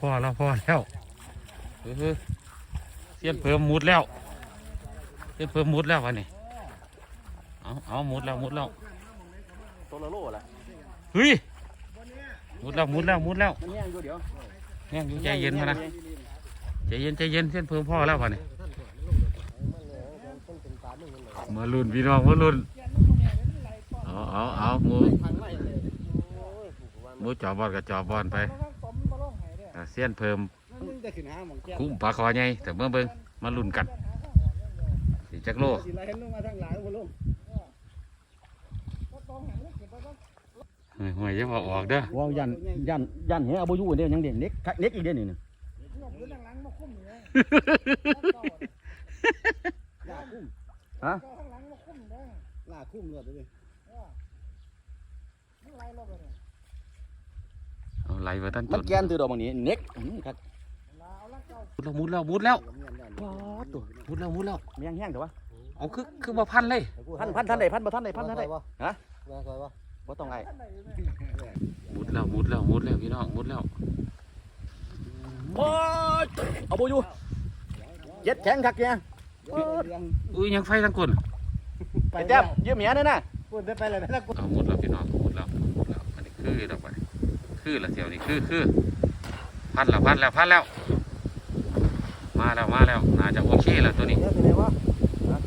พ่อแล้วพ่อแล้วเออเสียนเพิ่มมุดแล้วเสียนเพิ่มมุดแล้ววันนี้เอาเอามุดแล้วมุดแล้วตัวละโลละเฮ้ยมุดแล้วมุดแล้วมุดแล้วมันแย่งอยู่เดี๋ยวแง่งอยู่ใจเย็นมานะใจเย็นใจเย็นเสียนเพิ่มพ่อแล้ววันนี้มาลุ้นพี่น้องมาลุ้นเอาเอาเอาหมูทางไล่เลยหมูจอบบอลกับจอบบอลไปอ่า เสียนเพิ่มมันจะขึ้นหาหมองแก้วคุ้มปลาคอใหญ่แต่เมื่อเบิ่งมาลุ้นกันสิจักโลสิไล่เห็นลงมาทางหลังบ่ลงห่วยๆจะมาออกเด้อว้าวยันยันยันเหี้ยเอาบ่อยู่เด้ยังเด่นเน็กเน็กอีกเด้นี่น่ะ ฮะ ลากคุ้มเลยเลย เอา ไหลมาตั้งมัต้นนแกนตัวดอกบางนี้เน็กอื้อครับมุดแล้วมุดแล้วมุดแล้วป๊อดตัวมุดแล้วมุดแล้วมันยังแห้งแต่ว่าเอาคือคือมาพันเลยพันพันทันใดพันบ่ทันใดพันทันใดฮะว่าซอยวะบ่ต้องไงมุดแล้วมุดแล้วมุดแล้วพี่น้องมุดแล้วโอ้ยเอาบ่อยู่เย็ดแข็งคักเนี่ยอุ้ยยังไฟทั้งคนไอ้แต้มยืมเมียนี่นะพูดไปเลยนะเอามุดแล้วพี่น้องมุดแล้วมุดแล้วอันนี้คือแล้วไป คือละเสียวนี่คือคือพันแล้วพันแล้วพันแล้ว มาแล้วมาแล้วน่าจะโอเคแล้วตัวนี้เยอะสิเลยวะฮะ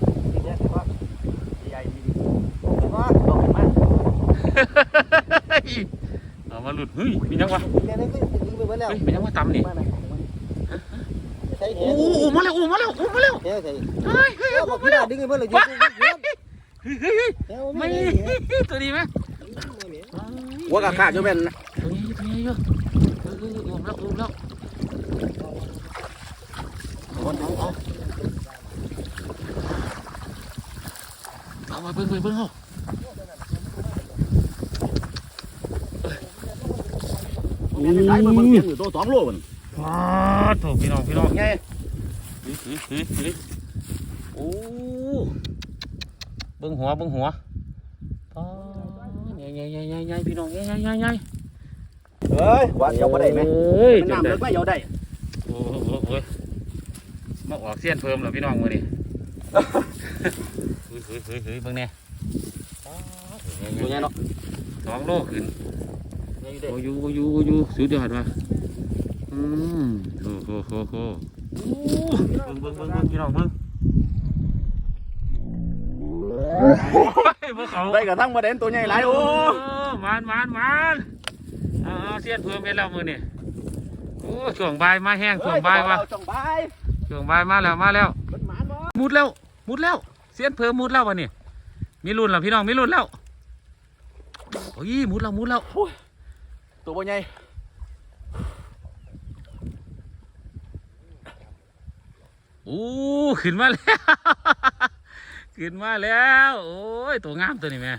เยอะสิวะใหญ่ดีดีว่าต้องมาเอามาหลุดเฮ้ยมียังวะเนี่ยนี่ดึงไปเบิดแล้วเฮ้ยมียังวะตำนี่มาไหมใช้โอ้แขนโหมาแล้วโอ้มาแล้วโอ้มาแล้วแขนใส่เฮ้ยเฮ้ยเออบอกพี่ดาดึงไปเบิดเลยยุบยุบยุบเฮ้ยเฮ้ยเฮ้ยแขนไม่ไม่ตัวนี้ไหมหัวกะขาดอยู่แม่นนะตัวนี้ตัวนี้เยอะ เออเอออุ้มแล้วอุ้มแล้วเอาเอาเอาเอามาเบิ่งเบิ่งเบิ่งเอาแม่นได้มันมัน เต็มอยู่ตัวสองโลมันว้าโถพี่น้องพี่น้องไงเฮ้ยเฮ้ยเฮ้ยเฮ้ยโอ้เบิ่งหัวเบิ่งหัวป้าใหญ่ใหญ่ใหญ่ใหญ่ใหญ่พี่น้องใหญ่ใหญ่ใหญ่ใหญ่เฮ้ยว่าเจ้าบ่ได้ไหมเฮ้ยมันจังน้ำได้เลิกไม่เอาได้โอ้โหโอ้โหมาออกเสี้ยนเพิ่มเหรอพี่น้องมือนี่ เฮ้ยเฮ้ยเฮ้ยเฮ้ยเบิ่งแน่ตัวใหญ่เนาะสองโลขึ้นใหญ่อยู่เด้โอ้ยูโอ้ยูโอ้ยูสุดยอดว่ะอืมโอ้โหโอ้โหโอ้เบิ่งเบิ่งเบิ่งเบิ่งพี่น้องเบิ่งเฮ้ยบ่เขา ได้กระทั่งมาเด่นตัวใหญ่หลายโอ้ มานมานมาน เอาเอาเสี้ยนเพิ่มไปแล้วมือนี่โอ้ช่วงบ่ายมาแห้งช่วงบ่ายวะช่วงบ่ายช่วงบ่ายมาแล้วมาแล้วมันหมานบ่มุดแล้ว มุดแล้ว เสียนเพิ่มมุดแล้ววะนี่มีรุ่นแล้วพี่น้องมีรุ่นแล้วโอ้ยมุดแล้วมุดแล้วตัวบ่ใหญ่โอ้ขึ้นมาแล้วขึ้นมาแล้ว โอ้ยตัวงามตัวนี้แม่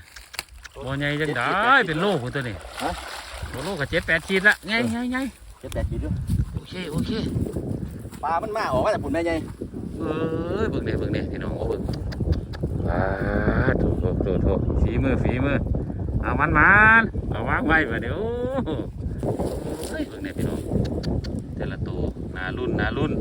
ตัวใหญ่จังได้เป็นโลกตัวนี้ ตัวโลกกับเจ็ดแปดขีดละไงไงไงเจ็ดแปดขีดอยู่โอเคโอเคปลามันมาออกมาจากปุ่นแม่ใหญ่เอ้ยเบิ่งเนี่ยเบิ่งเนี่ยพี่น้องโอ้เบิ่งว้าโถโถโถโถฝีมือฝีมือเอามันมันเอาวางไว้มาเดี๋ยวเฮ้ยเบิ่งเนี่ยพี่น้องแต่ละตัวหนารุ่นหนารุ่น